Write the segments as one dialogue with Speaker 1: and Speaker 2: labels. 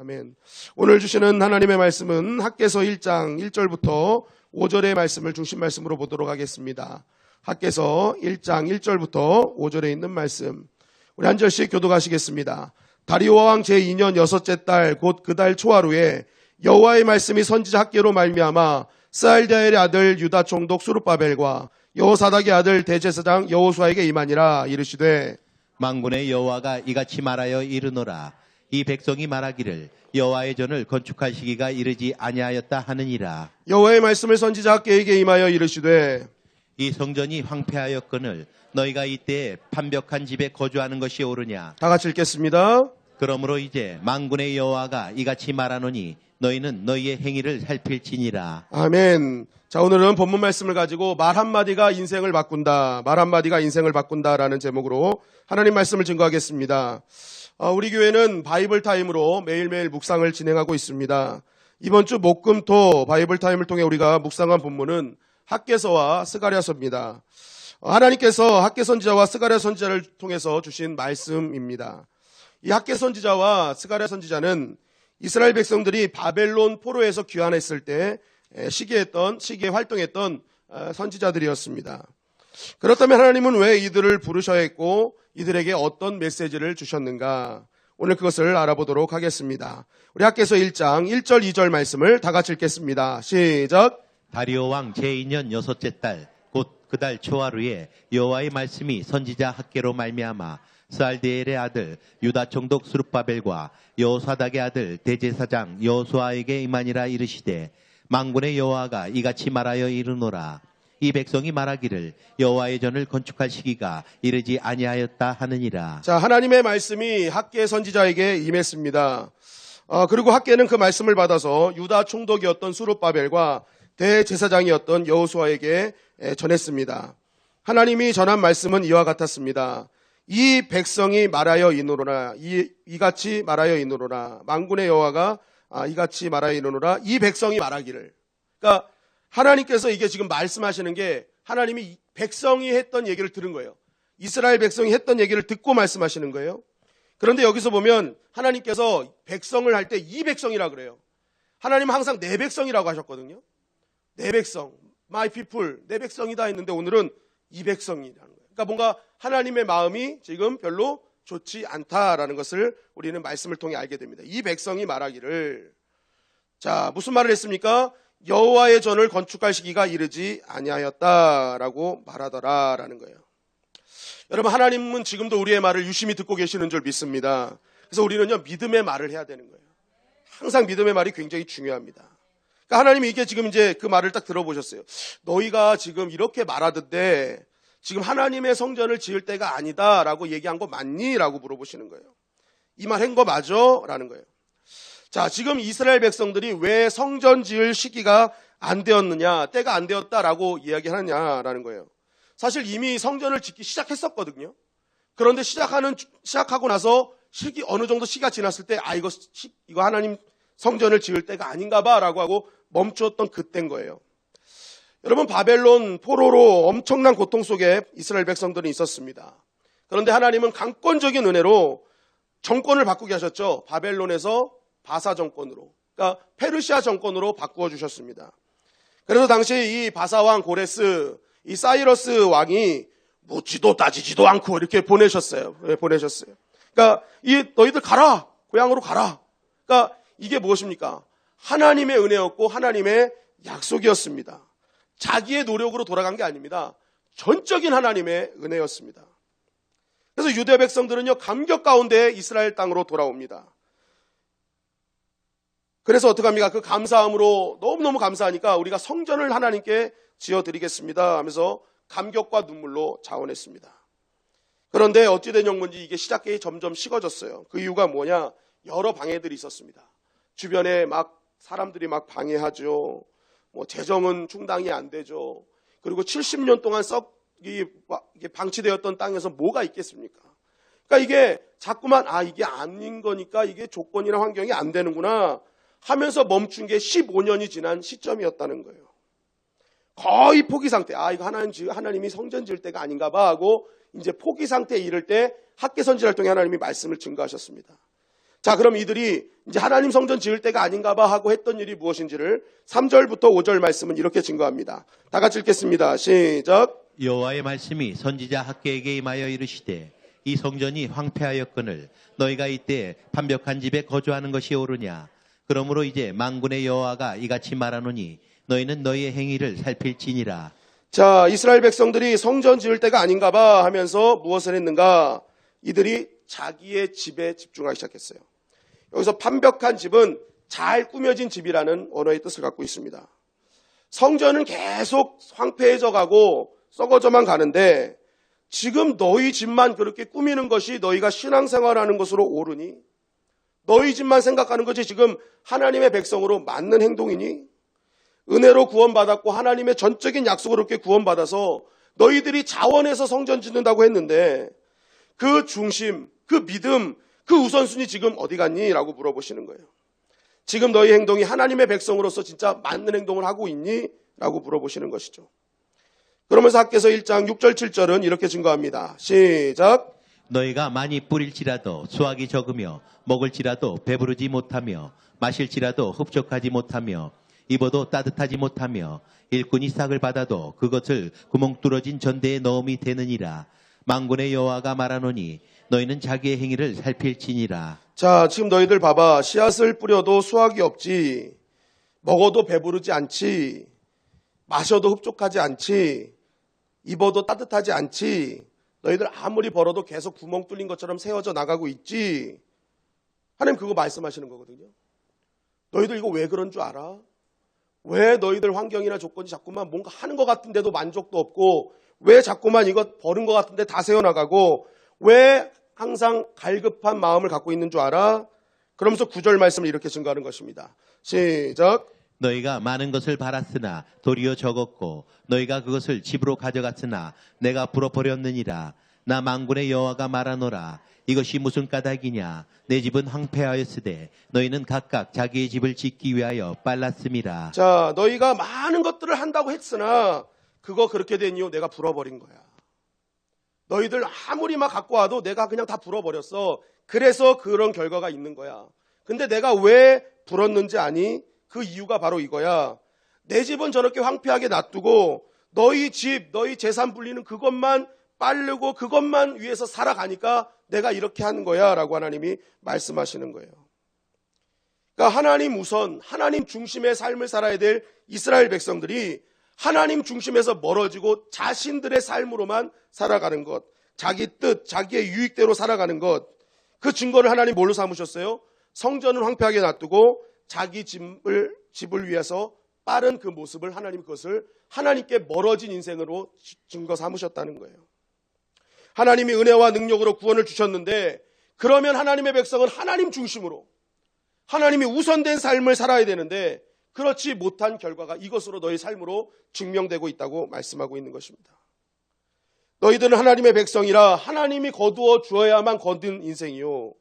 Speaker 1: 아멘. 오늘 주시는 하나님의 말씀은 학계서 1장 1절부터 5절의 말씀을 중심 말씀으로 보도록 하겠습니다. 학계서 1장 1절부터 5절에 있는 말씀. 우리 한 절씩 교독하시겠습니다. 다리오 왕 제2년 여섯째 달 곧 그 달 초하루에 여호와의 말씀이 선지자 학계로 말미암아 스알디아엘의 아들 유다 총독 수르바벨과 여호사닥의 아들 대제사장 여호수아에게 임하니라 이르시되
Speaker 2: 망군의 여호와가 이같이 말하여 이르노라 이 백성이 말하기를 여호와의 전을 건축할 시기가 이르지 아니하였다 하느니라
Speaker 1: 여호와의 말씀을 선지자 학계에게 임하여 이르시되
Speaker 2: 이 성전이 황폐하였거늘 너희가 이때에 판벽한 집에 거주하는 것이 옳으냐
Speaker 1: 다 같이 읽겠습니다.
Speaker 2: 그러므로 이제 망군의 여호와가 이같이 말하노니 너희는 너희의 행위를 살필지니라
Speaker 1: 아멘. 자, 오늘은 본문 말씀을 가지고 말 한마디가 인생을 바꾼다. 말 한마디가 인생을 바꾼다라는 제목으로 하나님 말씀을 증거하겠습니다. 어, 우리 교회는 바이블 타임으로 매일매일 묵상을 진행하고 있습니다. 이번 주 목금 토 바이블 타임을 통해 우리가 묵상한 본문은 학계서와 스가랴서입니다. 어, 하나님께서 학계 선지자와 스가랴 선지자를 통해서 주신 말씀입니다. 이 학계 선지자와 스가랴 선지자는 이스라엘 백성들이 바벨론 포로에서 귀환했을 때 에, 시기했던 시기에 활동했던 어, 선지자들이었습니다. 그렇다면 하나님은 왜 이들을 부르셔야 했고 이들에게 어떤 메시지를 주셨는가? 오늘 그것을 알아보도록 하겠습니다. 우리 학계서 1장 1절 2절 말씀을 다 같이 읽겠습니다. 시작.
Speaker 2: 다리오 왕 제2년 여섯째 달 곧 그 달 초하루에 여호와의 말씀이 선지자 학계로 말미암아 스알디엘의 아들 유다 총독 수르바벨과 여호사닥의 아들 대제사장 여호수아에게 임하니라 이르시되 망군의 여호와가 이같이 말하여 이르노라 이 백성이 말하기를 여호와의 전을 건축할 시기가 이르지 아니하였다 하느니라
Speaker 1: 자, 하나님의 말씀이 학계 선지자에게 임했습니다. 어, 그리고 학계는 그 말씀을 받아서 유다 총독이었던 수르바벨과 대제사장이었던 여호수아에게 에, 전했습니다. 하나님이 전한 말씀은 이와 같았습니다. 이 백성이 말하여 이노로라 이, 이같이 말하여 이노로라 망군의 여호와가 아, 이같이 말하여 이노로라 이 백성이 말하기를 그러니까 하나님께서 이게 지금 말씀하시는 게 하나님이 이 백성이 했던 얘기를 들은 거예요. 이스라엘 백성이 했던 얘기를 듣고 말씀하시는 거예요. 그런데 여기서 보면 하나님께서 백성을 할 때 이 백성이라 그래요. 하나님은 항상 내 백성이라고 하셨거든요. 내 백성, my people, 내 백성이다 했는데 오늘은 이 백성이라는. 그러니까 뭔가 하나님의 마음이 지금 별로 좋지 않다라는 것을 우리는 말씀을 통해 알게 됩니다. 이 백성이 말하기를 자 무슨 말을 했습니까? 여호와의 전을 건축할 시기가 이르지 아니하였다라고 말하더라라는 거예요. 여러분 하나님은 지금도 우리의 말을 유심히 듣고 계시는 줄 믿습니다. 그래서 우리는요 믿음의 말을 해야 되는 거예요. 항상 믿음의 말이 굉장히 중요합니다. 그러니까 하나님이 이게 지금 이제 그 말을 딱 들어보셨어요. 너희가 지금 이렇게 말하던데 지금 하나님의 성전을 지을 때가 아니다 라고 얘기한 거 맞니?라고 물어보시는 거예요. 이 말 한 거 맞아? 라는 거예요. 자, 지금 이스라엘 백성들이 왜 성전 지을 시기가 안 되었느냐, 때가 안 되었다라고 이야기하느냐라는 거예요. 사실 이미 성전을 짓기 시작했었거든요. 그런데 시작하는 시작하고 나서 시기 어느 정도 시기가 지났을 때 아 이거 시- 이거 하나님 성전을 지을 때가 아닌가 봐 라고 하고 멈추었던 그때인 거예요. 여러분 바벨론 포로로 엄청난 고통 속에 이스라엘 백성들이 있었습니다. 그런데 하나님은 강권적인 은혜로 정권을 바꾸게 하셨죠. 바벨론에서 바사 정권으로, 그러니까 페르시아 정권으로 바꾸어 주셨습니다. 그래서 당시 이 바사 왕 고레스, 이 사이러스 왕이 묻지도 따지지도 않고 이렇게 보내셨어요. 예, 보내셨어요. 그러니까 이 너희들 가라, 고향으로 가라. 그러니까 이게 무엇입니까? 하나님의 은혜였고 하나님의 약속이었습니다. 자기의 노력으로 돌아간 게 아닙니다. 전적인 하나님의 은혜였습니다. 그래서 유대 백성들은요, 감격 가운데 이스라엘 땅으로 돌아옵니다. 그래서 어떡합니까? 그 감사함으로 너무너무 감사하니까 우리가 성전을 하나님께 지어드리겠습니다 하면서 감격과 눈물로 자원했습니다. 그런데 어찌된 영문지 이게 시작이 점점 식어졌어요. 그 이유가 뭐냐? 여러 방해들이 있었습니다. 주변에 막 사람들이 막 방해하죠. 뭐 재정은 충당이 안 되죠. 그리고 70년 동안 썩 방치되었던 땅에서 뭐가 있겠습니까? 그러니까 이게 자꾸만 아 이게 아닌 거니까 이게 조건이나 환경이 안 되는구나 하면서 멈춘 게 15년이 지난 시점이었다는 거예요. 거의 포기 상태. 아 이거 하나님 지- 하나님이 성전 지을 때가 아닌가 봐 하고 이제 포기 상태에 이를 때 학계 선지를 통해 하나님이 말씀을 증거하셨습니다. 자, 그럼 이들이 이제 하나님 성전 지을 때가 아닌가 봐 하고 했던 일이 무엇인지를 3절부터 5절 말씀은 이렇게 증거합니다. 다 같이 읽겠습니다. 시작.
Speaker 2: 여호와의 말씀이 선지자 학계에게 임하여 이르시되 이 성전이 황폐하였거늘 너희가 이때 반벽한 집에 거주하는 것이 옳으냐 그러므로 이제 만군의 여호와가 이같이 말하노니 너희는 너희의 행위를 살필지니라
Speaker 1: 자, 이스라엘 백성들이 성전 지을 때가 아닌가 봐 하면서 무엇을 했는가? 이들이 자기의 집에 집중하기 시작했어요. 여기서 판벽한 집은 잘 꾸며진 집이라는 언어의 뜻을 갖고 있습니다. 성전은 계속 황폐해져 가고 썩어져만 가는데 지금 너희 집만 그렇게 꾸미는 것이 너희가 신앙생활하는 것으로 옳으니 너희 집만 생각하는 것이 지금 하나님의 백성으로 맞는 행동이니 은혜로 구원받았고 하나님의 전적인 약속으로 이렇게 구원받아서 너희들이 자원해서 성전 짓는다고 했는데 그 중심, 그 믿음, 그 우선순위 지금 어디 갔니? 라고 물어보시는 거예요. 지금 너희 행동이 하나님의 백성으로서 진짜 맞는 행동을 하고 있니? 라고 물어보시는 것이죠. 그러면서 학계서 1장 6절 7절은 이렇게 증거합니다. 시작.
Speaker 2: 너희가 많이 뿌릴지라도 수확이 적으며 먹을지라도 배부르지 못하며 마실지라도 흡족하지 못하며 입어도 따뜻하지 못하며 일꾼이 싹을 받아도 그것을 구멍 뚫어진 전대에 넣음이 되느니라 망군의 여호와가 말하노니 너희는 자기의 행위를 살필지니라
Speaker 1: 자, 지금 너희들 봐봐. 씨앗을 뿌려도 수확이 없지. 먹어도 배부르지 않지. 마셔도 흡족하지 않지. 입어도 따뜻하지 않지. 너희들 아무리 벌어도 계속 구멍 뚫린 것처럼 세워져 나가고 있지. 하나님 그거 말씀하시는 거거든요. 너희들 이거 왜 그런 줄 알아? 왜 너희들 환경이나 조건이 자꾸만 뭔가 하는 것 같은데도 만족도 없고, 왜 자꾸만 이거 버는 것 같은데 다 세워나가고, 왜 항상 갈급한 마음을 갖고 있는 줄 알아? 그러면서 구절 말씀을 이렇게 증거하는 것입니다. 시작.
Speaker 2: 너희가 많은 것을 바랐으나 도리어 적었고 너희가 그것을 집으로 가져갔으나 내가 불어버렸느니라 나 망군의 여호와가 말하노라 이것이 무슨 까닭이냐 내 집은 황폐하였으되 너희는 각각 자기의 집을 짓기 위하여 빨랐음이라
Speaker 1: 자, 너희가 많은 것들을 한다고 했으나, 그거 그렇게 된 이유 내가 불어버린 거야. 너희들 아무리 막 갖고 와도 내가 그냥 다 불어버렸어. 그래서 그런 결과가 있는 거야. 근데 내가 왜 불었는지 아니? 그 이유가 바로 이거야. 내 집은 저렇게 황폐하게 놔두고 너희 집, 너희 재산 불리는 그것만 빠르고 그것만 위해서 살아가니까 내가 이렇게 하는 거야. 라고 하나님이 말씀하시는 거예요. 그러니까 하나님 우선, 하나님 중심의 삶을 살아야 될 이스라엘 백성들이 하나님 중심에서 멀어지고 자신들의 삶으로만 살아가는 것, 자기 뜻, 자기의 유익대로 살아가는 것, 그 증거를 하나님 뭘로 삼으셨어요? 성전을 황폐하게 놔두고 자기 집을, 집을 위해서 빠른 그 모습을 하나님 그것을 하나님께 멀어진 인생으로 증거 삼으셨다는 거예요. 하나님이 은혜와 능력으로 구원을 주셨는데 그러면 하나님의 백성은 하나님 중심으로 하나님이 우선된 삶을 살아야 되는데 그렇지 못한 결과가 이것으로 너희 삶으로 증명되고 있다고 말씀하고 있는 것입니다. 너희들은 하나님의 백성이라 하나님이 거두어 주어야만 거둔 인생이요.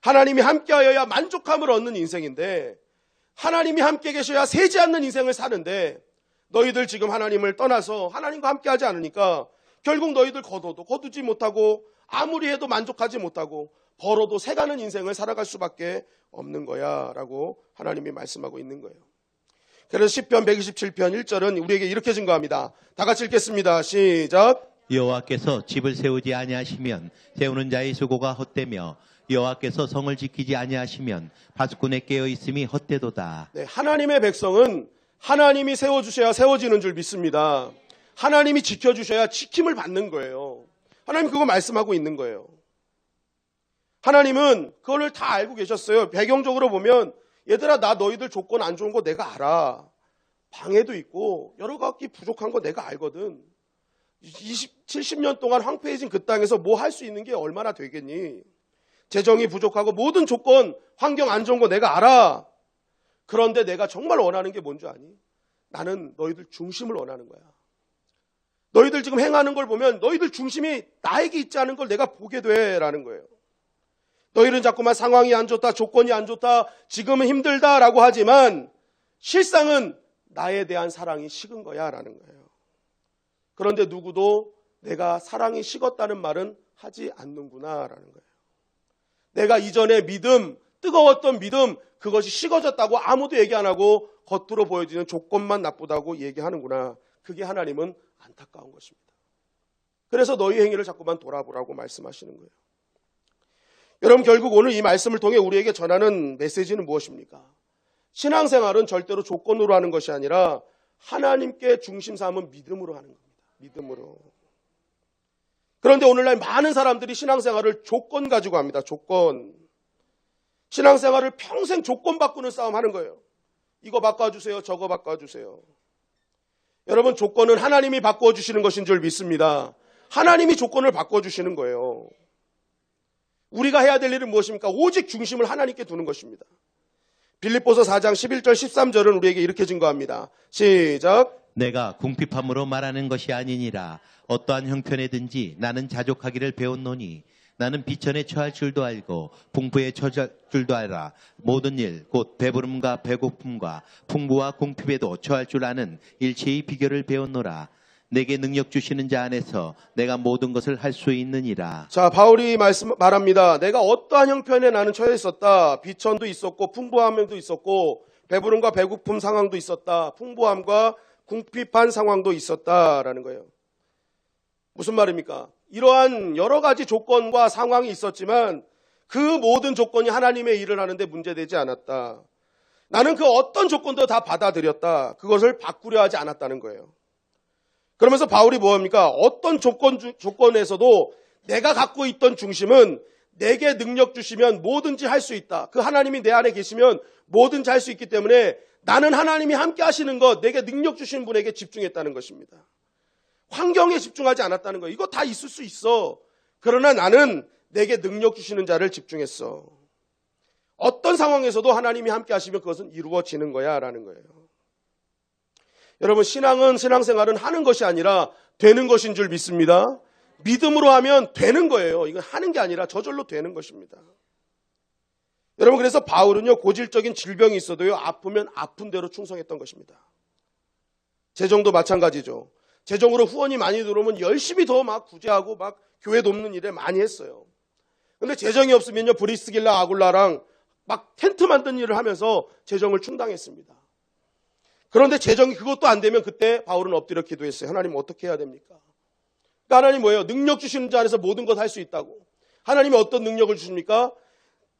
Speaker 1: 하나님이 함께하여야 만족함을 얻는 인생인데 하나님이 함께 계셔야 세지 않는 인생을 사는데 너희들 지금 하나님을 떠나서 하나님과 함께하지 않으니까 결국 너희들 거둬도 거두지 못하고 아무리 해도 만족하지 못하고 벌어도 새가는 인생을 살아갈 수밖에 없는 거야 라고 하나님이 말씀하고 있는 거예요. 그래서 10편 127편 1절은 우리에게 이렇게 증거합니다. 다 같이 읽겠습니다. 시작.
Speaker 2: 여호와께서 집을 세우지 아니하시면 세우는 자의 수고가 헛되며 여호와께서 성을 지키지 아니하시면 파수꾼에 깨어 있음이 헛되도다.
Speaker 1: 네, 하나님의 백성은 하나님이 세워 주셔야 세워지는 줄 믿습니다. 하나님이 지켜 주셔야 지킴을 받는 거예요. 하나님 그거 말씀하고 있는 거예요. 하나님은 그걸 다 알고 계셨어요. 배경적으로 보면 얘들아 나 너희들 조건 안 좋은 거 내가 알아. 방해도 있고 여러 가지 부족한 거 내가 알거든. 20, 70년 동안 황폐해진 그 땅에서 뭐 할 수 있는 게 얼마나 되겠니? 재정이 부족하고 모든 조건, 환경 안 좋은 거 내가 알아. 그런데 내가 정말 원하는 게 뭔지 아니? 나는 너희들 중심을 원하는 거야. 너희들 지금 행하는 걸 보면 너희들 중심이 나에게 있지 않은 걸 내가 보게 돼라는 거예요. 너희는 자꾸만 상황이 안 좋다, 조건이 안 좋다, 지금은 힘들다라고 하지만 실상은 나에 대한 사랑이 식은 거야 라는 거예요. 그런데 누구도 내가 사랑이 식었다는 말은 하지 않는구나 라는 거예요. 내가 이전에 믿음, 뜨거웠던 믿음 그것이 식어졌다고 아무도 얘기 안 하고 겉으로 보여지는 조건만 나쁘다고 얘기하는구나. 그게 하나님은 안타까운 것입니다. 그래서 너희 행위를 자꾸만 돌아보라고 말씀하시는 거예요. 여러분 결국 오늘 이 말씀을 통해 우리에게 전하는 메시지는 무엇입니까? 신앙생활은 절대로 조건으로 하는 것이 아니라 하나님께 중심 삼은 믿음으로 하는 겁니다. 믿음으로. 그런데 오늘날 많은 사람들이 신앙생활을 조건 가지고 합니다. 조건. 신앙생활을 평생 조건 바꾸는 싸움 하는 거예요. 이거 바꿔주세요. 저거 바꿔주세요. 여러분, 조건은 하나님이 바꿔주시는 것인 줄 믿습니다. 하나님이 조건을 바꿔주시는 거예요. 우리가 해야 될 일은 무엇입니까? 오직 중심을 하나님께 두는 것입니다. 빌립보서 4장 11절 13절은 우리에게 이렇게 증거합니다. 시작.
Speaker 2: 내가 궁핍함으로 말하는 것이 아니니라 어떠한 형편에든지 나는 자족하기를 배웠노니 나는 비천에 처할 줄도 알고 풍부에 처할 줄도 알아 모든 일 곧 배부름과 배고픔과 풍부와 궁핍에도 처할 줄 아는 일체의 비결을 배웠노라 내게 능력 주시는 자 안에서 내가 모든 것을 할 수 있느니라
Speaker 1: 자, 바울이 말씀, 말합니다. 내가 어떠한 형편에 나는 처해 있었다. 비천도 있었고, 풍부함도 있었고, 배부름과 배고픔 상황도 있었다. 풍부함과 궁핍한 상황도 있었다라는 거예요. 무슨 말입니까? 이러한 여러 가지 조건과 상황이 있었지만 그 모든 조건이 하나님의 일을 하는데 문제되지 않았다. 나는 그 어떤 조건도 다 받아들였다. 그것을 바꾸려 하지 않았다는 거예요. 그러면서 바울이 뭐합니까? 어떤 조건, 주- 조건에서도 내가 갖고 있던 중심은 내게 능력 주시면 뭐든지 할 수 있다. 그 하나님이 내 안에 계시면 뭐든지 할 수 있기 때문에 나는 하나님이 함께 하시는 것, 내게 능력 주신 분에게 집중했다는 것입니다. 환경에 집중하지 않았다는 거예요. 이거 다 있을 수 있어. 그러나 나는 내게 능력 주시는 자를 집중했어. 어떤 상황에서도 하나님이 함께 하시면 그것은 이루어지는 거야. 라는 거예요. 여러분, 신앙은, 신앙생활은 하는 것이 아니라 되는 것인 줄 믿습니다. 믿음으로 하면 되는 거예요. 이건 하는 게 아니라 저절로 되는 것입니다. 여러분, 그래서 바울은요, 고질적인 질병이 있어도요, 아프면 아픈 대로 충성했던 것입니다. 재정도 마찬가지죠. 재정으로 후원이 많이 들어오면 열심히 더 막 구제하고 막 교회 돕는 일에 많이 했어요. 근데 재정이 없으면요, 브리스길라 아굴라랑 막 텐트 만든 일을 하면서 재정을 충당했습니다. 그런데 재정이 그것도 안 되면 그때 바울은 엎드려 기도했어요. 하나님 어떻게 해야 됩니까? 그러니까 하나님 뭐예요? 능력 주시는 자 안에서 모든 것 할 수 있다고. 하나님이 어떤 능력을 주십니까?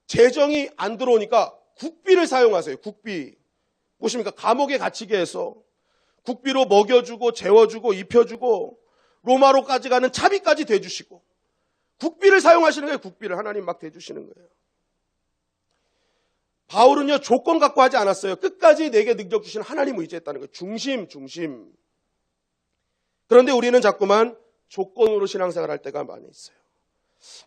Speaker 1: 재정이 안 들어오니까 국비를 사용하세요. 국비. 보십니까? 감옥에 갇히게 해서 국비로 먹여주고 재워주고 입혀주고 로마로까지 가는 차비까지 대주시고 국비를 사용하시는 거예요. 국비를 하나님 막 대주시는 거예요. 바울은요 조건 갖고 하지 않았어요. 끝까지 내게 능력 주시는 하나님 의지했다는 거예요. 중심, 중심. 그런데 우리는 자꾸만 조건으로 신앙생활 할 때가 많이 있어요.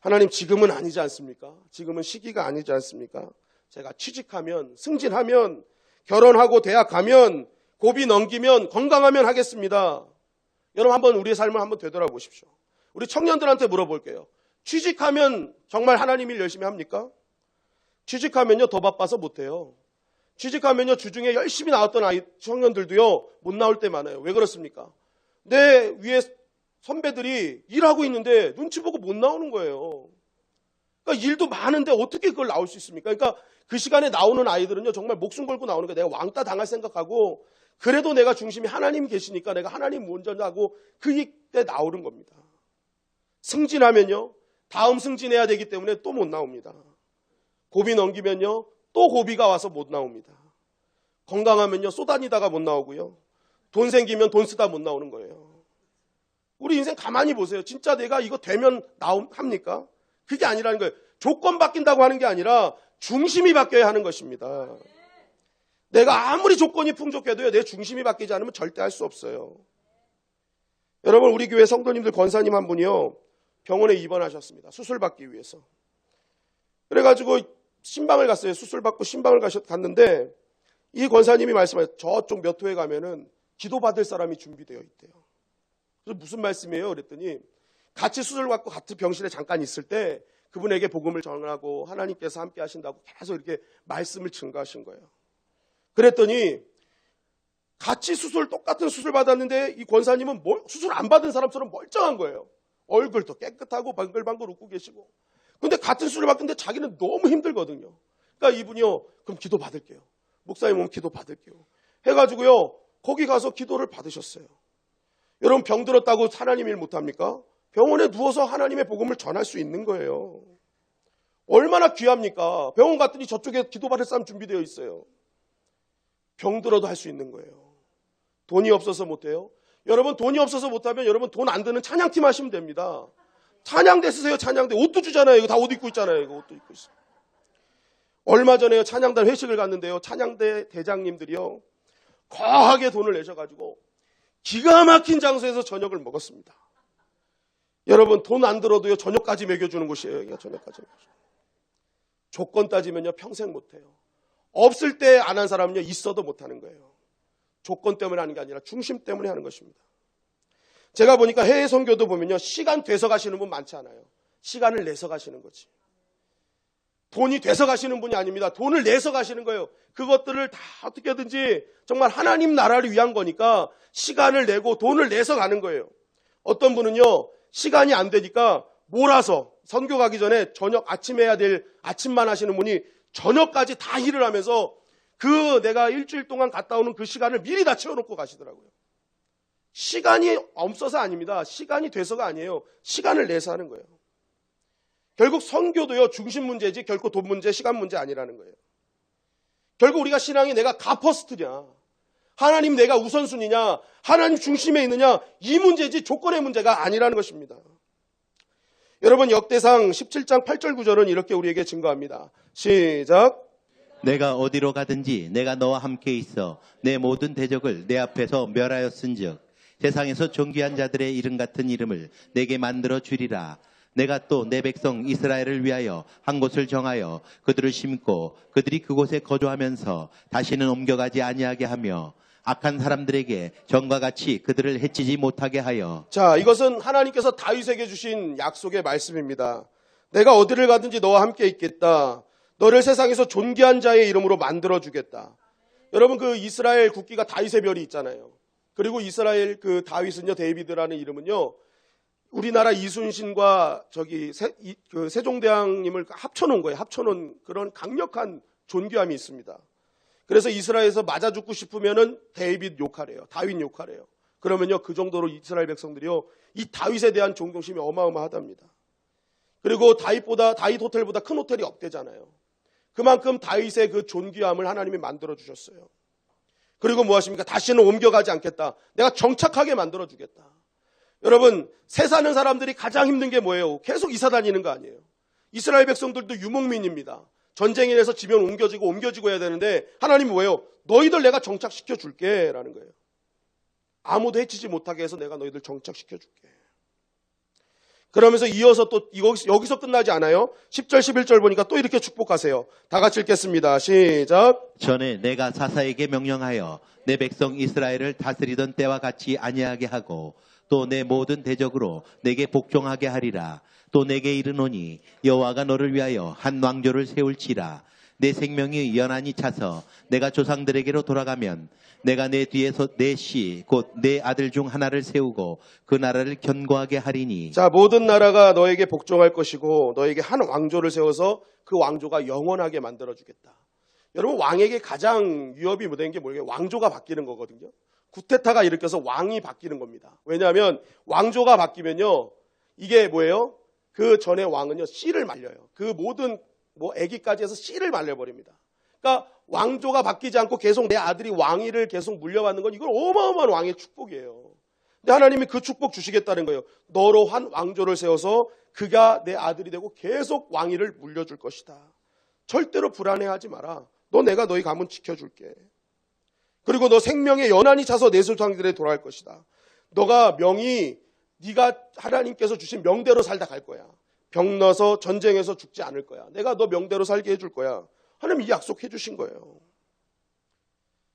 Speaker 1: 하나님 지금은 아니지 않습니까? 지금은 시기가 아니지 않습니까? 제가 취직하면, 승진하면, 결혼하고 대학 가면, 고비 넘기면, 건강하면 하겠습니다. 여러분 한번 우리의 삶을 한번 되돌아보십시오. 우리 청년들한테 물어볼게요. 취직하면 정말 하나님 일 열심히 합니까? 취직하면요 더 바빠서 못해요. 취직하면요 주중에 열심히 나왔던 아이 청년들도요 못 나올 때 많아요. 왜 그렇습니까? 내 위에 선배들이 일하고 있는데 눈치 보고 못 나오는 거예요. 그러니까 일도 많은데 어떻게 그걸 나올 수 있습니까? 그러니까 그 시간에 나오는 아이들은요 정말 목숨 걸고 나오는 거예요. 내가 왕따 당할 생각하고 그래도 내가 중심이 하나님 계시니까 내가 하나님 운전하고 그때 나오는 겁니다. 승진하면요 다음 승진해야 되기 때문에 또 못 나옵니다. 고비 넘기면요 또 고비가 와서 못 나옵니다. 건강하면요 쏘다니다가 못 나오고요. 돈 생기면 돈 쓰다 못 나오는 거예요. 우리 인생 가만히 보세요. 진짜 내가 이거 되면 나옴 합니까? 그게 아니라는 거예요. 조건 바뀐다고 하는 게 아니라 중심이 바뀌어야 하는 것입니다. 내가 아무리 조건이 풍족해도요, 내 중심이 바뀌지 않으면 절대 할 수 없어요. 여러분, 우리 교회 성도님들 권사님 한 분이요, 병원에 입원하셨습니다. 수술 받기 위해서. 그래가지고 신방을 갔어요. 수술 받고 신방을 갔는데, 이 권사님이 말씀하셨어요. 저쪽 몇 호에 가면은 기도 받을 사람이 준비되어 있대요. 그래서 무슨 말씀이에요? 그랬더니, 같이 수술 받고 같은 병실에 잠깐 있을 때, 그분에게 복음을 전하고 하나님께서 함께 하신다고 계속 이렇게 말씀을 증가하신 거예요. 그랬더니 같이 수술 똑같은 수술 받았는데 이 권사님은 뭘- 수술 안 받은 사람처럼 멀쩡한 거예요. 얼굴도 깨끗하고 방글방글 웃고 계시고. 근데 같은 수술 받는데 자기는 너무 힘들거든요. 그러니까 이분이요. 그럼 기도 받을게요. 목사님 오면 기도 받을게요. 해가지고요. 거기 가서 기도를 받으셨어요. 여러분 병 들었다고 하나님 일 못합니까? 병원에 누워서 하나님의 복음을 전할 수 있는 거예요. 얼마나 귀합니까? 병원 갔더니 저쪽에 기도받을 사람 준비되어 있어요. 병 들어도 할 수 있는 거예요. 돈이 없어서 못해요? 여러분 돈이 없어서 못하면 여러분 돈 안 드는 찬양팀 하시면 됩니다. 찬양대 쓰세요, 찬양대. 옷도 주잖아요. 이거 다 옷 입고 있잖아요. 이거 옷도 입고 있어요. 얼마 전에요, 찬양단 회식을 갔는데요. 찬양대 대장님들이요. 거하게 돈을 내셔가지고 기가 막힌 장소에서 저녁을 먹었습니다. 여러분 돈 안 들어도요 저녁까지 먹여주는 곳이에요. 여기가 저녁까지 먹여주는 곳. 조건 따지면요 평생 못해요. 없을 때 안 한 사람은요 있어도 못하는 거예요. 조건 때문에 하는 게 아니라 중심 때문에 하는 것입니다. 제가 보니까 해외 선교도 보면요 시간 돼서 가시는 분 많지 않아요. 시간을 내서 가시는 거지. 돈이 돼서 가시는 분이 아닙니다. 돈을 내서 가시는 거예요. 그것들을 다 어떻게든지 정말 하나님 나라를 위한 거니까 시간을 내고 돈을 내서 가는 거예요. 어떤 분은요, 시간이 안 되니까 몰아서 선교 가기 전에 저녁 아침 해야 될 아침만 하시는 분이 저녁까지 다 일을 하면서 그 내가 일주일 동안 갔다 오는 그 시간을 미리 다 채워놓고 가시더라고요. 시간이 없어서 아닙니다. 시간이 돼서가 아니에요. 시간을 내서 하는 거예요. 결국 선교도요 중심 문제지 결코 돈 문제, 시간 문제 아니라는 거예요. 결국 우리가 신앙이 내가 가퍼스트냐, 하나님 내가 우선순위냐, 하나님 중심에 있느냐 이 문제지 조건의 문제가 아니라는 것입니다. 여러분 역대상 17장 8절 9절은 이렇게 우리에게 증거합니다. 시작.
Speaker 2: 내가 어디로 가든지 내가 너와 함께 있어 내 모든 대적을 내 앞에서 멸하였은즉 세상에서 존귀한 자들의 이름 같은 이름을 내게 만들어 주리라. 내가 또 내 백성 이스라엘을 위하여 한 곳을 정하여 그들을 심고 그들이 그곳에 거주하면서 다시는 옮겨가지 아니하게 하며 악한 사람들에게 전과 같이 그들을 해치지 못하게 하여
Speaker 1: 자, 이것은 하나님께서 다윗에게 주신 약속의 말씀입니다. 내가 어디를 가든지 너와 함께 있겠다. 너를 세상에서 존귀한 자의 이름으로 만들어 주겠다. 여러분 그 이스라엘 국기가 다윗의 별이 있잖아요. 그리고 이스라엘 그 다윗은요 데이비드라는 이름은요 우리나라 이순신과 저기 세, 이- 그 세종대왕님을 합쳐놓은 거예요. 합쳐놓은 그런 강력한 존귀함이 있습니다. 그래서 이스라엘에서 맞아 죽고 싶으면은 데이빗 욕하래요. 다윗 욕하래요. 그러면요 그 정도로 이스라엘 백성들이요 이 다윗에 대한 존경심이 어마어마하답니다. 그리고 다윗보다 다윗 호텔보다 큰 호텔이 없대잖아요. 그만큼 다윗의 그 존귀함을 하나님이 만들어 주셨어요. 그리고 뭐 하십니까? 다시는 옮겨가지 않겠다. 내가 정착하게 만들어 주겠다. 여러분, 새 사는 사람들이 가장 힘든 게 뭐예요? 계속 이사 다니는 거 아니에요? 이스라엘 백성들도 유목민입니다. 전쟁에 대해서 지면 옮겨지고 옮겨지고 해야 되는데 하나님이 뭐예요? 너희들 내가 정착시켜 줄게 라는 거예요. 아무도 해치지 못하게 해서 내가 너희들 정착시켜 줄게. 그러면서 이어서 또 여기서, 끝나지 않아요. 10절 11절 보니까 또 이렇게 축복하세요. 다 같이 읽겠습니다. 시작.
Speaker 2: 전에 내가 사사에게 명령하여 내 백성 이스라엘을 다스리던 때와 같이 아니하게 하고 또 내 모든 대적으로 내게 복종하게 하리라. 또 내게 이르노니 여호와가 너를 위하여 한 왕조를 세울지라. 내 생명이 연한히 차서 내가 조상들에게로 돌아가면 내가 내 뒤에서 내 씨 곧 내 아들 중 하나를 세우고 그 나라를 견고하게 하리니
Speaker 1: 자, 모든 나라가 너에게 복종할 것이고 너에게 한 왕조를 세워서 그 왕조가 영원하게 만들어 주겠다. 여러분 왕에게 가장 위협이 무대인 게 뭐예요? 왕조가 바뀌는 거거든요. 구테타가 일으켜서 왕이 바뀌는 겁니다. 왜냐하면 왕조가 바뀌면요. 이게 뭐예요? 그 전에 왕은요. 씨를 말려요. 그 모든 뭐 아기까지 해서 씨를 말려버립니다. 그러니까 왕조가 바뀌지 않고 계속 내 아들이 왕위를 계속 물려받는 건 이건 어마어마한 왕의 축복이에요. 근데 하나님이 그 축복 주시겠다는 거예요. 너로 한 왕조를 세워서 그가 내 아들이 되고 계속 왕위를 물려줄 것이다. 절대로 불안해하지 마라. 너 내가 너희 가문 지켜줄게. 그리고 너 생명의 연한이 차서 내 조상들에 돌아갈 것이다. 너가 명이 네가 하나님께서 주신 명대로 살다 갈 거야. 병 나서 전쟁에서 죽지 않을 거야. 내가 너 명대로 살게 해줄 거야. 하나님 이 약속해 주신 거예요.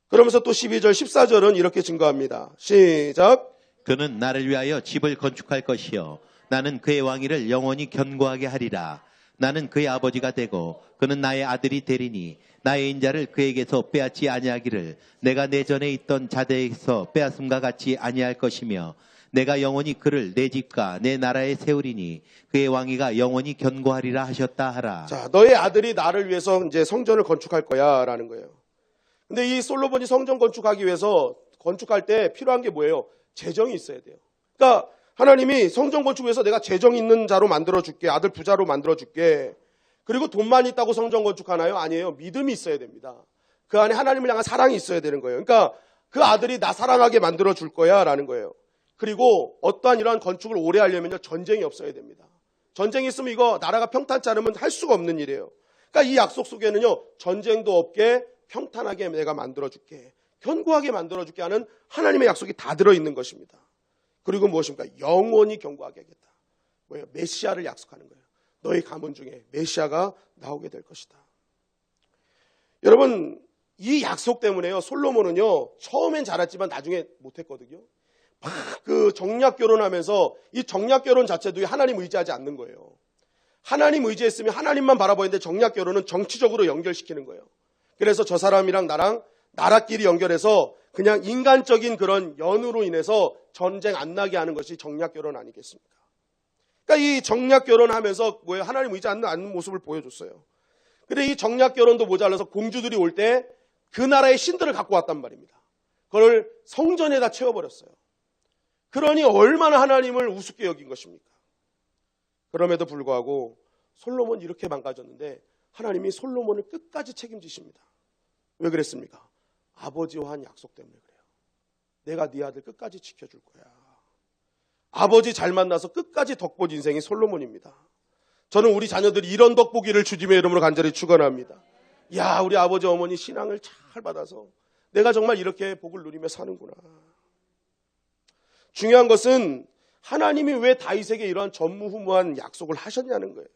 Speaker 1: 그러면서 또 12절, 14절은 이렇게 증거합니다. 시작.
Speaker 2: 그는 나를 위하여 집을 건축할 것이요 나는 그의 왕위를 영원히 견고하게 하리라 나는 그의 아버지가 되고 그는 나의 아들이 되리니 나의 인자를 그에게서 빼앗지 아니하기를 내가 내 전에 있던 자들에게서 빼앗음과 같이 아니할 것이며 내가 영원히 그를 내 집과 내 나라에 세우리니 그의 왕위가 영원히 견고하리라 하셨다 하라.
Speaker 1: 자, 너의 아들이 나를 위해서 이제 성전을 건축할 거야. 라는 거예요. 근데 이 솔로몬이 성전 건축하기 위해서 건축할 때 필요한 게 뭐예요? 재정이 있어야 돼요. 그러니까 하나님이 성전 건축 위해서 내가 재정 있는 자로 만들어 줄게. 아들 부자로 만들어 줄게. 그리고 돈만 있다고 성전 건축하나요? 아니에요. 믿음이 있어야 됩니다. 그 안에 하나님을 향한 사랑이 있어야 되는 거예요. 그러니까 그 아들이 나 사랑하게 만들어 줄 거야. 라는 거예요. 그리고 어떠한 이러한 건축을 오래 하려면요. 전쟁이 없어야 됩니다. 전쟁이 있으면 이거 나라가 평탄치 않으면 할 수가 없는 일이에요. 그러니까 이 약속 속에는요. 전쟁도 없게 평탄하게 내가 만들어줄게. 견고하게 만들어줄게 하는 하나님의 약속이 다 들어있는 것입니다. 그리고 무엇입니까? 영원히 견고하게 하겠다. 뭐예요? 메시아를 약속하는 거예요. 너희 가문 중에 메시아가 나오게 될 것이다. 여러분, 이 약속 때문에요. 솔로몬은요. 처음엔 잘했지만 나중에 못했거든요. 막 그 정략 결혼하면서 이 정략 결혼 자체도 하나님 의지하지 않는 거예요. 하나님 의지했으면 하나님만 바라보는데 정략 결혼은 정치적으로 연결시키는 거예요. 그래서 저 사람이랑 나랑 나라끼리 연결해서 그냥 인간적인 그런 연으로 인해서 전쟁 안 나게 하는 것이 정략 결혼 아니겠습니까? 그러니까 이 정략 결혼하면서 뭐예요? 하나님 의지 않는, 않는 모습을 보여줬어요. 근데 이 정략 결혼도 모자라서 공주들이 올 때 그 나라의 신들을 갖고 왔단 말입니다. 그걸 성전에다 채워버렸어요. 그러니 얼마나 하나님을 우습게 여긴 것입니까? 그럼에도 불구하고 솔로몬 이렇게 망가졌는데 하나님이 솔로몬을 끝까지 책임지십니다. 왜 그랬습니까? 아버지와 한 약속 때문에 그래요. 내가 네 아들 끝까지 지켜줄 거야. 아버지 잘 만나서 끝까지 덕보 인생이 솔로몬입니다. 저는 우리 자녀들이 이런 덕보기를 주님의 이름으로 간절히 축원합니다. 야, 우리 아버지 어머니 신앙을 잘 받아서 내가 정말 이렇게 복을 누리며 사는구나. 중요한 것은 하나님이 왜 다윗에게 이러한 전무후무한 약속을 하셨냐는 거예요.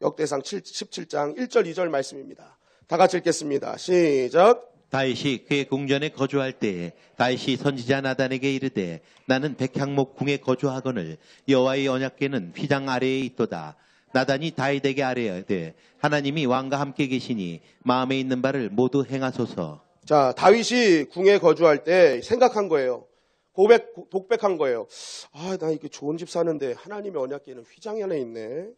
Speaker 1: 역대상 17장 1절 2절 말씀입니다. 다 같이 읽겠습니다. 시작.
Speaker 2: 다윗이 그의 궁전에 거주할 때에 다윗이 선지자 나단에게 이르되 나는 백향목 궁에 거주하거늘 여호와의 언약궤는 휘장 아래에 있도다. 나단이 다윗에게 아뢰되 하나님이 왕과 함께 계시니 마음에 있는 바를 모두 행하소서.
Speaker 1: 자, 다윗이 궁에 거주할 때 생각한 거예요. 고백, 독백한 거예요. 아, 나 이게 좋은 집 사는데 하나님의 언약궤는 휘장이 하나 있네.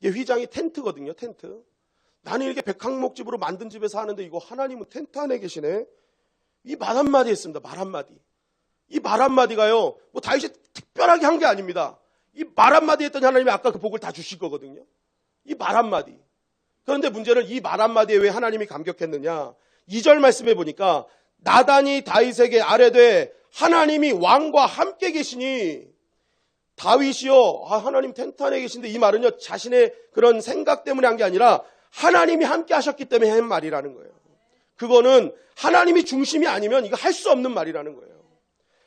Speaker 1: 이게 휘장이 텐트거든요, 텐트. 나는 이렇게 백항목집으로 만든 집에 사는데 이거 하나님은 텐트 안에 계시네. 이 말 한마디 했습니다. 말 한마디. 이 말 한마디가요, 뭐 다윗이 특별하게 한 게 아닙니다. 이 말 한마디 했더니 하나님이 아까 그 복을 다 주실 거거든요. 이 말 한마디. 그런데 문제는 이 말 한마디에 왜 하나님이 감격했느냐. 2절 말씀해 보니까 나단이 다윗에게 아뢰되 하나님이 왕과 함께 계시니 다윗이요 아, 하나님 텐트 안에 계신데 이 말은요 자신의 그런 생각 때문에 한 게 아니라 하나님이 함께 하셨기 때문에 한 말이라는 거예요. 그거는 하나님이 중심이 아니면 이거 할 수 없는 말이라는 거예요.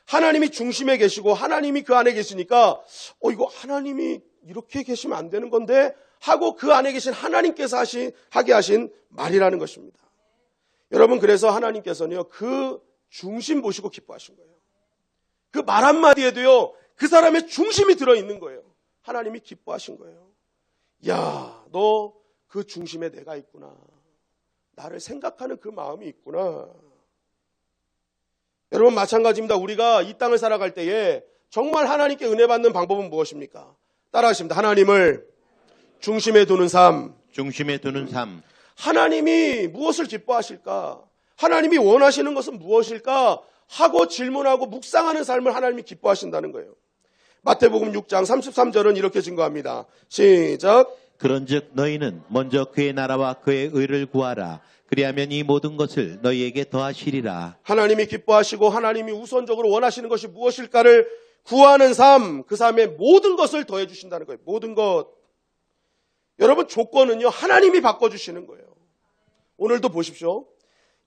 Speaker 1: 하나님이 중심에 계시고 하나님이 그 안에 계시니까 어 이거 하나님이 이렇게 계시면 안 되는 건데 하고 그 안에 계신 하나님께서 하신 하게 하신 말이라는 것입니다. 여러분 그래서 하나님께서는요 그 중심 보시고 기뻐하신 거예요. 그 말 한마디에도요 그 사람의 중심이 들어 있는 거예요. 하나님이 기뻐하신 거예요. 야, 너 그 중심에 내가 있구나. 나를 생각하는 그 마음이 있구나. 여러분 마찬가지입니다. 우리가 이 땅을 살아갈 때에 정말 하나님께 은혜 받는 방법은 무엇입니까? 따라하십니다. 하나님을 중심에 두는 삶.
Speaker 2: 중심에 두는 삶.
Speaker 1: 하나님이 무엇을 기뻐하실까? 하나님이 원하시는 것은 무엇일까? 하고 질문하고 묵상하는 삶을 하나님이 기뻐하신다는 거예요. 마태복음 6장 33절은 이렇게 증거합니다. 시작.
Speaker 2: 그런즉 너희는 먼저 그의 나라와 그의 의를 구하라. 그리하면 이 모든 것을 너희에게 더하시리라.
Speaker 1: 하나님이 기뻐하시고 하나님이 우선적으로 원하시는 것이 무엇일까를 구하는 삶, 그 삶의 모든 것을 더해 주신다는 거예요. 모든 것. 여러분 조건은요. 하나님이 바꿔 주시는 거예요. 오늘도 보십시오.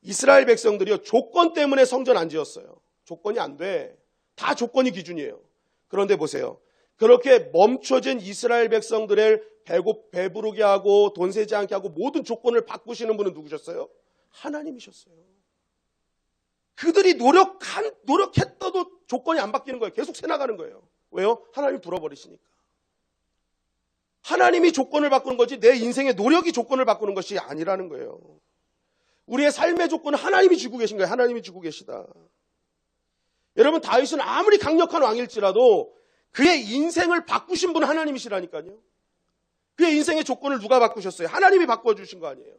Speaker 1: 이스라엘 백성들이요. 조건 때문에 성전 안 지었어요. 조건이 안 돼. 다 조건이 기준이에요. 그런데 보세요. 그렇게 멈춰진 이스라엘 백성들을 배고 배부르게 하고 돈 세지 않게 하고 모든 조건을 바꾸시는 분은 누구셨어요? 하나님이셨어요. 그들이 노력한 노력했어도 조건이 안 바뀌는 거예요. 계속 새 나가는 거예요. 왜요? 하나님이 불어버리시니까. 하나님이 조건을 바꾸는 거지 내 인생의 노력이 조건을 바꾸는 것이 아니라는 거예요. 우리의 삶의 조건은 하나님이 주고 계신 거예요. 하나님이 주고 계시다. 여러분 다윗은 아무리 강력한 왕일지라도 그의 인생을 바꾸신 분 하나님이시라니까요. 그의 인생의 조건을 누가 바꾸셨어요? 하나님이 바꿔주신 거 아니에요.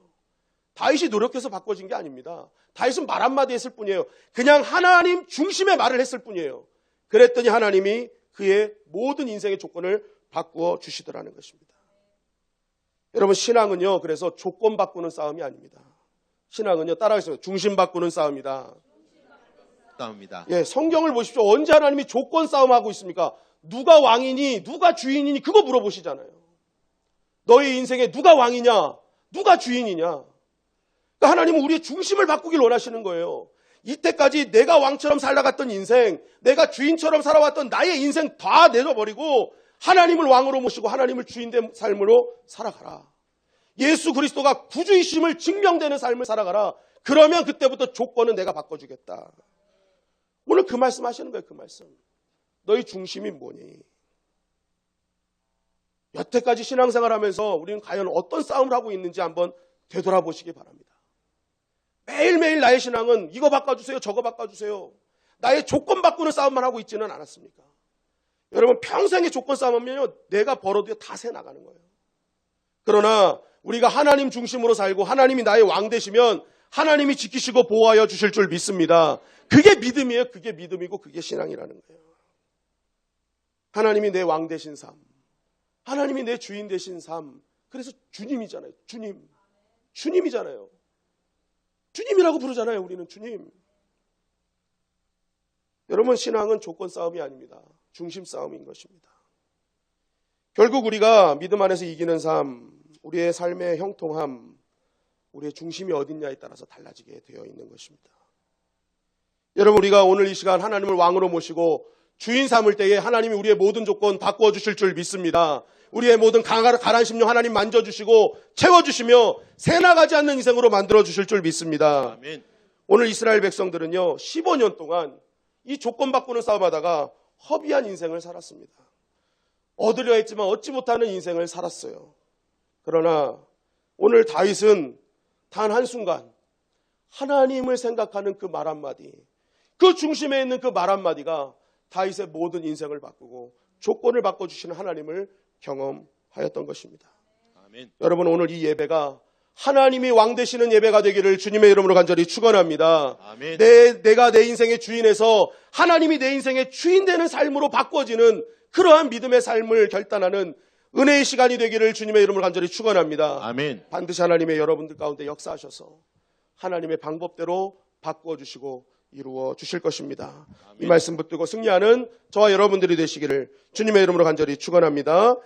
Speaker 1: 다윗이 노력해서 바꿔진 게 아닙니다. 다윗은 말 한마디 했을 뿐이에요. 그냥 하나님 중심의 말을 했을 뿐이에요. 그랬더니 하나님이 그의 모든 인생의 조건을 바꾸어 주시더라는 것입니다. 여러분 신앙은요. 그래서 조건 바꾸는 싸움이 아닙니다. 신앙은요. 따라하겠습니다. 중심 바꾸는 싸움이다.
Speaker 2: 싸웁니다.
Speaker 1: 예, 성경을 보십시오. 언제 하나님이 조건 싸움하고 있습니까? 누가 왕이니, 누가 주인이니, 그거 물어보시잖아요. 너희 인생에 누가 왕이냐, 누가 주인이냐. 그러니까 하나님은 우리의 중심을 바꾸길 원하시는 거예요. 이때까지 내가 왕처럼 살아갔던 인생, 내가 주인처럼 살아왔던 나의 인생 다 내려버리고 하나님을 왕으로 모시고 하나님을 주인된 삶으로 살아가라. 예수 그리스도가 구주이심을 증명되는 삶을 살아가라. 그러면 그때부터 조건은 내가 바꿔주겠다. 오늘 그 말씀 하시는 거예요, 그 말씀. 너희 중심이 뭐니? 여태까지 신앙생활 하면서 우리는 과연 어떤 싸움을 하고 있는지 한번 되돌아보시기 바랍니다. 매일매일 나의 신앙은 이거 바꿔주세요, 저거 바꿔주세요. 나의 조건 바꾸는 싸움만 하고 있지는 않았습니까? 여러분, 평생의 조건 싸움하면요, 내가 벌어도 다 새 나가는 거예요. 그러나 우리가 하나님 중심으로 살고 하나님이 나의 왕 되시면 하나님이 지키시고 보호하여 주실 줄 믿습니다. 그게 믿음이에요. 그게 믿음이고 그게 신앙이라는 거예요. 하나님이 내 왕 되신 삶. 하나님이 내 주인 되신 삶. 그래서 주님이잖아요. 주님. 주님이잖아요. 주님이라고 부르잖아요. 우리는 주님. 여러분 신앙은 조건 싸움이 아닙니다. 중심 싸움인 것입니다. 결국 우리가 믿음 안에서 이기는 삶, 우리의 삶의 형통함, 우리의 중심이 어딨냐에 따라서 달라지게 되어 있는 것입니다. 여러분 우리가 오늘 이 시간 하나님을 왕으로 모시고 주인 삼을 때에 하나님이 우리의 모든 조건 바꾸어 주실 줄 믿습니다. 우리의 모든 가란 심령 하나님 만져 주시고 채워 주시며 새 나가지 않는 인생으로 만들어 주실 줄 믿습니다.
Speaker 2: 아멘.
Speaker 1: 오늘 이스라엘 백성들은요, 15년 동안 이 조건 바꾸는 싸움하다가 허비한 인생을 살았습니다. 얻으려 했지만 얻지 못하는 인생을 살았어요. 그러나 오늘 다윗은 단 한순간 하나님을 생각하는 그 말 한마디, 그 중심에 있는 그 말 한마디가 다윗의 모든 인생을 바꾸고 조건을 바꿔주시는 하나님을 경험하였던 것입니다.
Speaker 2: 아멘.
Speaker 1: 여러분 오늘 이 예배가 하나님이 왕 되시는 예배가 되기를 주님의 이름으로 간절히 축원합니다. 내 내가 내 인생의 주인에서 하나님이 내 인생의 주인 되는 삶으로 바꿔지는 그러한 믿음의 삶을 결단하는 은혜의 시간이 되기를 주님의 이름으로 간절히 축원합니다.
Speaker 2: 아멘.
Speaker 1: 반드시 하나님의 여러분들 가운데 역사하셔서 하나님의 방법대로 바꾸어 주시고 이루어 주실 것입니다. 이 말씀 붙들고 승리하는 저와 여러분들이 되시기를 주님의 이름으로 간절히 축원합니다.